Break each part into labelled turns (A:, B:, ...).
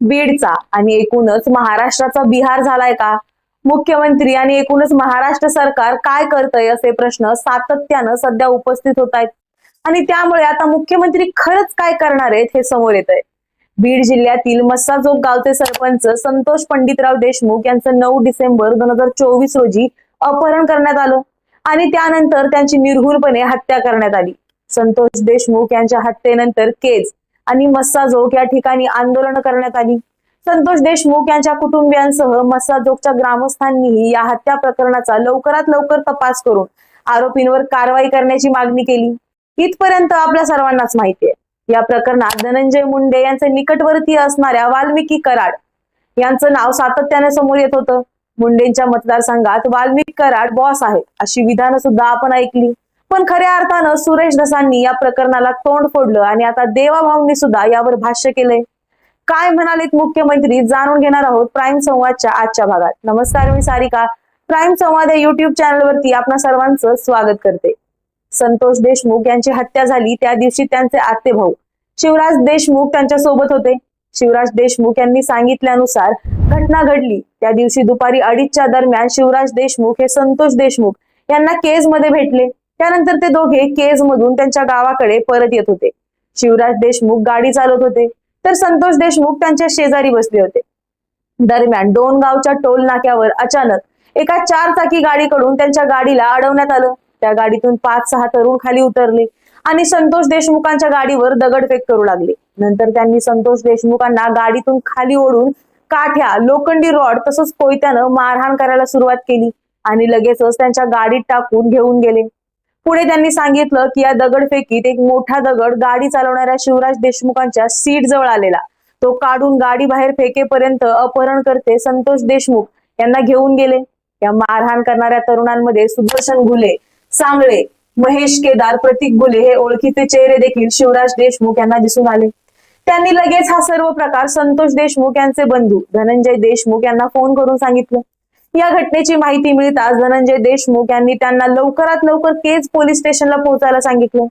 A: बीडचा आणि एकूणच महाराष्ट्राचा बिहार झालाय का? मुख्यमंत्री आणि एकूणच महाराष्ट्र सरकार काय करतंय असे प्रश्न सातत्यानं सध्या उपस्थित होत आहेत आणि त्यामुळे आता मुख्यमंत्री खरंच काय करणार आहेत हे समोर येत आहे बीड जिल्ह्यातील मस्साजोग गावचे सरपंच संतोष पंडितराव देशमुख यांचं नऊ डिसेंबर दोन हजार चोवीस रोजी अपहरण करण्यात आलं आणि त्यानंतर त्यांची निर्घुणपणे हत्या करण्यात आली. संतोष देशमुख यांच्या हत्येनंतर केज आणि मस्साजोग या ठिकाणी आंदोलन करण्यात आली. संतोष देशमुख यांच्या कुटुंबियांसह मस्साजोगच्या ग्रामस्थांनीही या हत्या प्रकरणाचा लवकरात लवकर तपास करून आरोपींवर कारवाई करण्याची मागणी केली. इथपर्यंत आपल्या सर्वांनाच माहिती आहे. या प्रकरणात धनंजय मुंडे यांचे निकटवर्तीय असणाऱ्या वाल्मिकी कराड यांचं नाव सातत्याने समोर येत होतं. मुंडेंच्या मतदारसंघात वाल्मिकी कराड बॉस आहेत अशी विधानं सुद्धा आपण ऐकली. पण खऱ्या अर्थानं सुरेश धसांनी या प्रकरणाला तोंड फोडलं आणि आता देवाभाऊंनी सुद्धा यावर भाष्य केलंय. काय म्हणालेत मुख्यमंत्री जाणून घेणार आहोत प्राईम संवादच्या आजच्या भागात. नमस्कार मी सारिका. प्राईम संवाद या युट्यूब चॅनलवरती आपणा सर्वांचं स्वागत करते. संतोष देशमुख यांची हत्या झाली त्या दिवशी त्यांचे आते भाऊ शिवराज देशमुख त्यांच्यासोबत होते. शिवराज देशमुख यांनी सांगितल्यानुसार घटना घडली. त्या दिवशी दुपारी अडीचच्या दरम्यान शिवराज देशमुख हे संतोष देशमुख यांना केजमध्ये भेटले. त्यानंतर ते दोघे केज मधून त्यांच्या गावाकडे परत येत होते. शिवराज देशमुख गाडी चालवत होते. तर संतोष देशमुख त्यांच्या शेजारी बसले होते. दरम्यान दोन गावच्या टोल नाक्यावर अचानक एका चार चाकी गाडीकडून त्यांच्या गाडीला अडवण्यात आलं. त्या गाडीतून पाच सहा तरुण खाली उतरले आणि संतोष देशमुखांच्या गाडीवर दगडफेक करू लागले. नंतर त्यांनी संतोष देशमुखांना गाडीतून खाली ओढून काठ्या लोखंडी रॉड तसंच कोयत्यानं मारहाण करायला सुरुवात केली आणि लगेचच त्यांच्या गाडीत टाकून घेऊन गेले. पुढे त्यांनी सांगितलं की या दगडफेकीत एक मोठा दगड गाडी चालवणाऱ्या शिवराज देशमुखांच्या सीट जवळ आलेला. तो काढून गाडी बाहेर फेकेपर्यंत अपहरण करते संतोष देशमुख यांना घेऊन गेले. या मारहाण करणाऱ्या तरुणांमध्ये सुदर्शन घुले सांगळे महेश केदार प्रतीक गुले हे ओळखीचे चेहरे देखील शिवराज देशमुख यांना दिसून आले. त्यांनी लगेच हा सर्व प्रकार संतोष देशमुख यांचे बंधू धनंजय देशमुख यांना फोन करून सांगितलं. या घटनेची माहिती मिळताच धनंजय देशमुख यांनी त्यांना लवकरात लवकर केज पोलीस स्टेशनला पोहोचायला सांगितलं.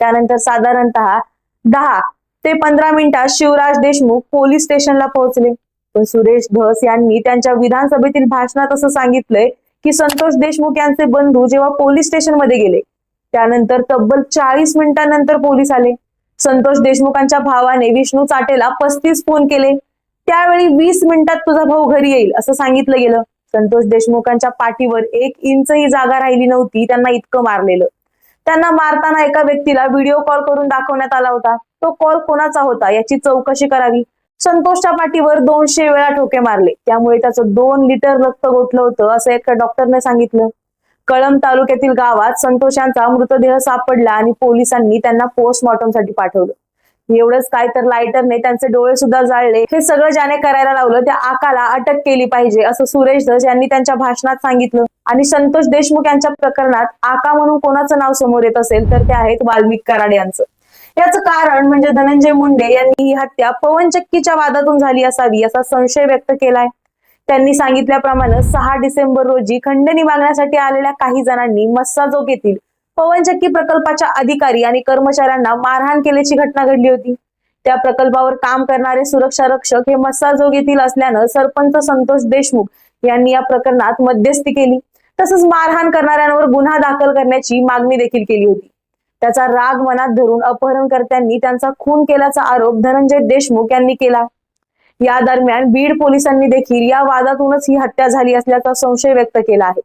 A: त्यानंतर साधारणतः दहा ते पंधरा मिनिटात शिवराज देशमुख पोलीस स्टेशनला पोहोचले. पण सुरेश धस यांनी त्यांच्या विधानसभेतील भाषणात असं सांगितलंय की संतोष देशमुख यांचे बंधू जेव्हा पोलीस स्टेशनमध्ये गेले त्यानंतर तब्बल चाळीस मिनिटांनंतर पोलीस आले. संतोष देशमुखांच्या भावाने विष्णू चाटेला पस्तीस फोन केले. त्यावेळी वीस मिनिटात तुझा भाऊ घरी येईल असं सांगितलं गेलं. संतोष देशमुखांच्या पाठीवर एक इंचही जागा राहिली नव्हती त्यांना इतकं मारलेलं. त्यांना मारताना एका व्यक्तीला व्हिडिओ कॉल करून दाखवण्यात आला होता. तो कॉल कोणाचा होता? याची चौकशी करावी. संतोषच्या पाठीवर दोनशे वेळा ठोके मारले. त्यामुळे त्याचं दोन लिटर रक्त गोठलं होतं असं एका डॉक्टरने सांगितलं. कळंब तालुक्यातील गावात संतोष यांचा मृतदेह सापडला आणि पोलिसांनी त्यांना पोस्टमॉर्टमसाठी पाठवलं. एवढंच काय तर लायटरने त्यांचे डोळे सुद्धा जाळले. हे सगळं ज्याने करायला लावलं त्या आकाला अटक केली पाहिजे असं सुरेश धस यांनी त्यांच्या भाषणात सांगितलं. आणि संतोष देशमुख यांच्या प्रकरणात आका म्हणून कोणाचं नाव समोर येत असेल तर ते आहेत वाल्मिक कराड यांचं. याचं कारण म्हणजे धनंजय मुंडे यांनी ही हत्या पवनचक्कीच्या वादातून झाली असावी असा संशय व्यक्त केलाय. त्यांनी सांगितल्याप्रमाणे सहा डिसेंबर रोजी खंडणी मागण्यासाठी आलेल्या काही जणांनी मस्साजोग येथील पवनचक्की प्रकल्पाच्या अधिकारी आणि कर्मचाऱ्यांना मारहाण केल्याची घटना घडली होती. त्या प्रकल्पावर काम करणारे सुरक्षा रक्षक हे मस्साजोग येथील असल्यानं सरपंच संतोष देशमुख यांनी या प्रकरणात मध्यस्थी केली. तसंच मारहाण करणाऱ्यांवर गुन्हा दाखल करण्याची मागणी देखील केली होती. त्याचा राग मनात धरून अपहरणकर्त्यांनी त्यांचा खून केल्याचा आरोप धनंजय देशमुख यांनी केला. या दरम्यान बीड पोलिसांनी देखील या वादातूनच ही हत्या झाली असल्याचा संशय व्यक्त केला आहे.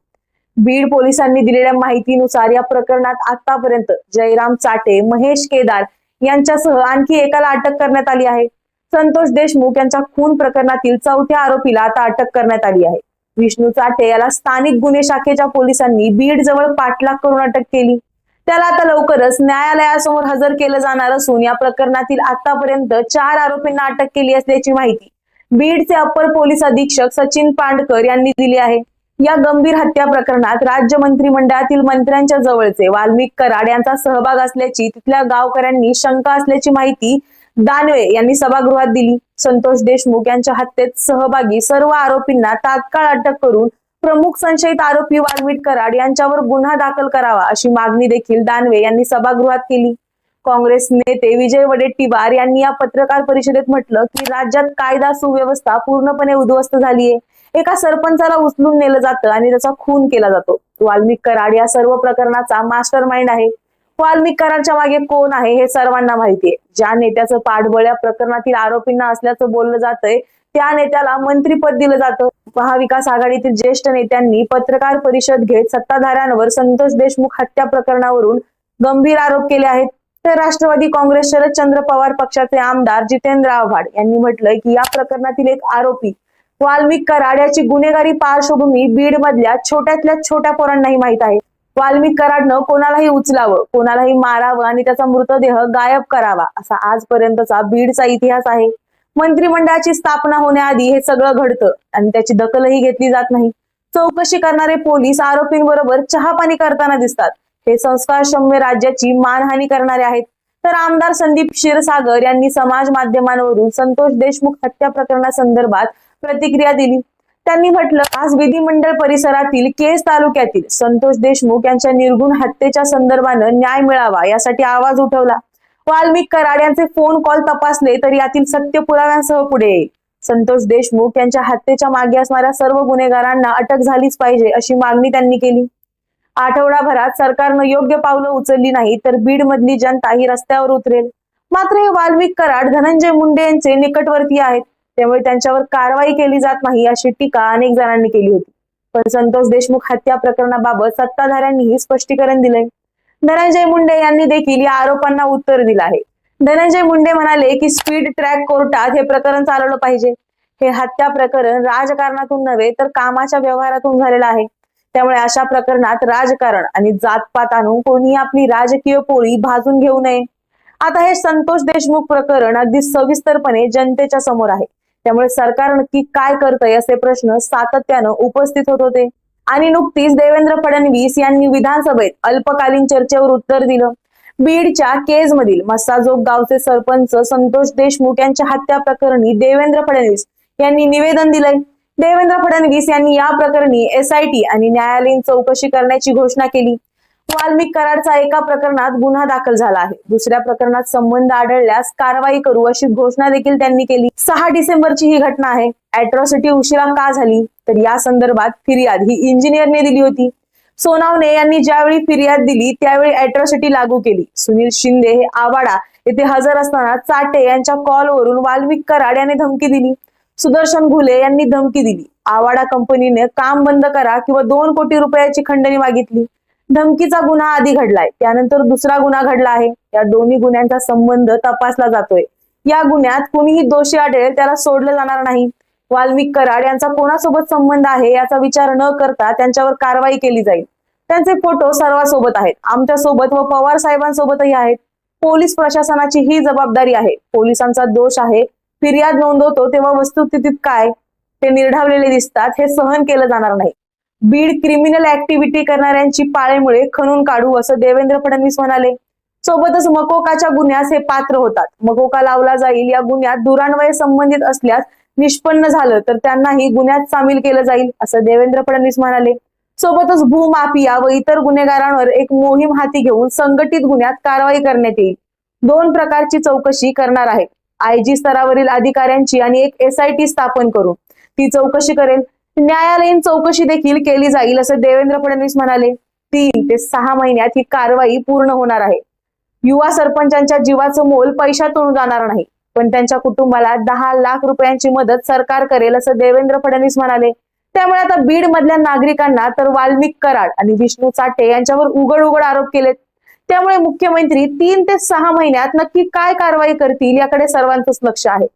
A: बीड पोलिसांनी दिलेल्या माहितीनुसार या प्रकरणात आतापर्यंत जयराम चाटे महेश केदार यांच्यासह आणखी एकाला अटक करण्यात आली आहे. संतोष देशमुख यांच्या खून प्रकरणातील चौथ्या आरोपीला आता अटक करण्यात आली आहे. विष्णू चाटे याला स्थानिक गुन्हे शाखेच्या पोलिसांनी बीड जवळ पाठलाग करून अटक केली. त्याला आता लवकरच न्यायालयासमोर हजर केलं जाणार असून या प्रकरणातील आतापर्यंत चार आरोपींना अटक केली असल्याची माहिती बीडचे अप्पर पोलीस अधीक्षक सचिन पांडकर यांनी दिली आहे. या गंभीर हत्या प्रकरणात राज्य मंत्रिमंडळातील मंत्र्यांच्या जवळचे वाल्मिक कराड यांचा सहभाग असल्याची तिथल्या गावकऱ्यांनी शंका असल्याची माहिती दानवे यांनी सभागृहात दिली. संतोष देशमुख यांच्या हत्येत सहभागी सर्व आरोपींना तात्काळ अटक करून प्रमुख संशयित आरोपी वाल्मिक कराड यांच्यावर गुन्हा दाखल करावा अशी मागणी देखील दानवे यांनी सभागृहात केली. काँग्रेस नेते विजय वडेट्टीवार यांनी या पत्रकार परिषदेत म्हटलं की राज्यात कायदा सुव्यवस्था पूर्णपणे उद्ध्वस्त झालीये. एका सरपंचाला उचलून नेलं जातं आणि त्याचा खून केला जातो. वाल्मिक कराड या सर्व प्रकरणाचा मास्टर माइंड आहे. वाल्मिक कराडच्या मागे कोण आहे हे सर्वांना माहितीये ज्या नेत्याचं पाठबळ या प्रकरणातील आरोपींना असल्याचं बोललं जातंय त्या नेत्याला मंत्रीपद दिलं जातं. महाविकास आघाडीतील ज्येष्ठ नेत्यांनी पत्रकार परिषद घेत सत्ताधाऱ्यांवर संतोष देशमुख हत्या प्रकरणावरून गंभीर आरोप केले आहेत. तर राष्ट्रवादी काँग्रेस शरदचंद्र पवार पक्षाचे आमदार जितेंद्र आव्हाड यांनी म्हटलंय की या प्रकरणातील एक आरोपी वाल्मिक कराड याची गुन्हेगारी पार्श्वभूमी बीड मधल्या छोट्यातल्या छोट्या पोरांनाही माहीत आहे. वाल्मिक कराडनं कोणालाही उचलावं कोणालाही मारावं आणि त्याचा मृतदेह गायब करावा असा आजपर्यंतचा बीडचा इतिहास आहे. मंत्रिमंडळाची स्थापना होण्याआधी हे सगळं घडतं आणि त्याची दखलही घेतली जात नाही. चौकशी करणारे पोलीस आरोपींबरोबर चहापाणी करताना दिसतात. हे संस्कारक्षम्य राज्याची मानहानी करणारे आहेत. तर आमदार संदीप क्षीरसागर यांनी समाज माध्यमांवरून संतोष देशमुख हत्या प्रकरणासंदर्भात प्रतिक्रिया दिली. त्यांनी म्हटलं आज विधिमंडळ परिसरातील केस तालुक्यातील संतोष देशमुख यांच्या निर्गुण हत्येच्या संदर्भानं न्याय मिळावा यासाठी आवाज उठवला. वाल्मिक कराड यांचे फोन कॉल तपासले तर यातील सत्य पुराव्यांसह पुढे संतोष देशमुख यांच्या हत्येच्या मागे असणाऱ्या सर्व गुन्हेगारांना अटक झालीच पाहिजे अशी मागणी त्यांनी केली. आठवडाभरात सरकारनं योग्य पावलं उचलली नाही तर बीड मधली जनता ही रस्त्यावर उतरेल. मात्र हे वाल्मिक कराड धनंजय मुंडे यांचे निकटवर्ती आहेत. त्यामुळे त्यांच्यावर कारवाई केली जात नाही अशी टीका अनेक जणांनी केली होती. पण संतोष देशमुख हत्या प्रकरणाबाबत सत्ताधाऱ्यांनीही स्पष्टीकरण दिलंय. धनंजय मुंडे यांनी देखील या आरोपांना उत्तर दिलं आहे. धनंजय मुंडे म्हणाले की स्पीड ट्रॅक कोर्टात हे प्रकरण चालवलं पाहिजे. हे हत्या प्रकरण राजकारणातून नव्हे तर कामाच्या व्यवहारातून झालेलं आहे. त्यामुळे अशा प्रकरणात राजकारण आणि जातपात आणून कोणी आपली राजकीय पोळी भाजून घेऊ नये. आता हे संतोष देशमुख प्रकरण अगदी सविस्तरपणे जनतेच्या समोर आहे. त्यामुळे सरकार नक्की काय करतंय असे प्रश्न सातत्यानं उपस्थित होत होते. आणि नुकतीच देवेंद्र फडणवीस यांनी विधानसभेत अल्पकालीन चर्चेवर उत्तर दिलं. बीडच्या केज मधील मस्साजोग गावचे सरपंच संतोष देशमुख यांच्या हत्या प्रकरणी देवेंद्र फडणवीस यांनी निवेदन दिलंय. देवेंद्र फडणवीस यांनी या प्रकरणी एसआयटी आणि न्यायालयीन चौकशी करण्याची घोषणा केली. वाल्मिक कराडचा एका प्रकरणात गुन्हा दाखल झाला आहे. दुसऱ्या प्रकरणात संबंध आढळल्यास कारवाई करू अशी घोषणा देखील त्यांनी केली. सहा डिसेंबरची ही घटना आहे. अॅट्रॉसिटी उशिरा का झाली? तर या संदर्भात फिर्याद ही इंजिनियरने दिली होती. सोनावणे यांनी ज्यावेळी फिर्याद दिली त्यावेळी अॅट्रॉसिटी लागू केली. सुनील शिंदे हे आवाडा येथे हजर असताना चाटे यांच्या कॉलवरून वाल्मिक कराड याने धमकी दिली. सुदर्शन घुले यांनी धमकी दिली. आवाडा कंपनीने काम बंद करा किंवा दोन कोटी रुपयाची खंडणी मागितली. धमकीचा गुन्हा आधी घडलाय त्यानंतर दुसरा गुन्हा घडला आहे. या दोन्ही गुन्ह्यांचा संबंध तपासला जातोय. या गुन्ह्यात कुणीही दोषी आढळेल त्याला सोडलं जाणार नाही. वाल्मिक कराड यांचा कोणासोबत संबंध आहे याचा विचार न करता त्यांच्यावर कारवाई केली जाईल. त्यांचे फोटो सर्वांसोबत आहेत. आमच्यासोबत व पवार साहेबांसोबतही आहेत. पोलीस प्रशासनाची ही जबाबदारी आहे. पोलिसांचा दोष आहे. फिर्याद नोंदवतो तेव्हा वस्तुस्थितीत काय ते निर्ढावलेले दिसतात हे सहन केलं जाणार नाही. बीड क्रिमिनल ऍक्टिव्हिटी करणाऱ्यांची पाळेमुळे खणून काढू असं देवेंद्र फडणवीस म्हणाले. सोबतच मकोकाच्या गुन्ह्यास हे पात्र होतात. मकोका लावला जाईल या गुन्ह्यात दुरान्वय संबंधित असल्यास निष्पन्न झालं तर त्यांनाही गुन्ह्यात सामील केलं जाईल असं देवेंद्र फडणवीस म्हणाले. सोबतच भूमाफिया व इतर गुन्हेगारांवर एक मोहीम हाती घेऊन संघटित गुन्ह्यात कारवाई करण्यात येईल. दोन प्रकारची चौकशी करणार आहे. आयजी स्तरावरील अधिकाऱ्यांची आणि एक एसआयटी स्थापन करून. ती चौकशी करेल. न्यायालयीन चौकशी देखील केली जाईल असं देवेंद्र फडणवीस म्हणाले. तीन ते सहा महिन्यात ही कारवाई पूर्ण होणार आहे. युवा सरपंचांच्या जीवाचं मोल पैशातून जाणार नाही पण त्यांच्या कुटुंबाला दहा लाख रुपयांची मदत सरकार करेल असं देवेंद्र फडणवीस म्हणाले. त्यामुळे आता बीड मधल्या नागरिकांना तर वाल्मिक कराड आणि विष्णू चाटे यांच्यावर उघड उघड आरोप केलेत. त्यामुळे मुख्यमंत्री तीन ते सहा महिन्यात नक्की काय कारवाई करतील याकडे सर्वांचंच लक्ष आहे.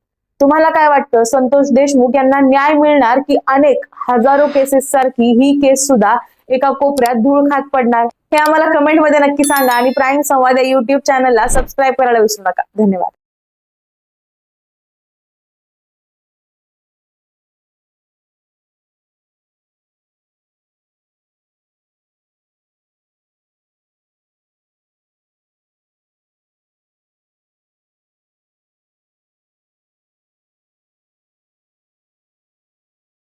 A: तुम्हाला काय वाटतं? संतोष देशमुख यांना न्याय मिळणार की अनेक हजारो केसेस सारखी ही केस सुद्धा एका कोपऱ्यात धूळ खात पडणार? हे आम्हाला कमेंटमध्ये नक्की सांगा आणि प्राईम संवाद या युट्यूब चॅनलला सबस्क्राईब करायला विसरू नका. धन्यवाद.